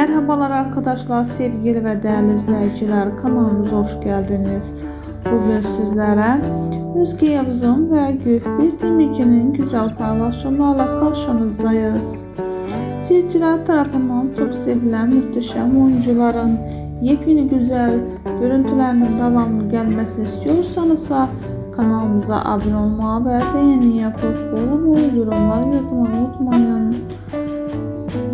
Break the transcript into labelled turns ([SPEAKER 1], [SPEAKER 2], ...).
[SPEAKER 1] Merhabalar arkadaşlar, sevgili ve değerli izleyiciler kanalımıza hoş geldiniz. Bugün sizlere Özge Yavuz'un ve Gökbir Demirci'nin güzel paylaşımlarla karşınızdayız. Seyirciler tarafından çok sevilen muhteşem oyuncuların yepyeni güzel görüntülerinin devamlı gelmesini istiyorsanız kanalımıza abone olmayı ve beğeni yapıp bol bol yorumlar yazmayı unutmayın.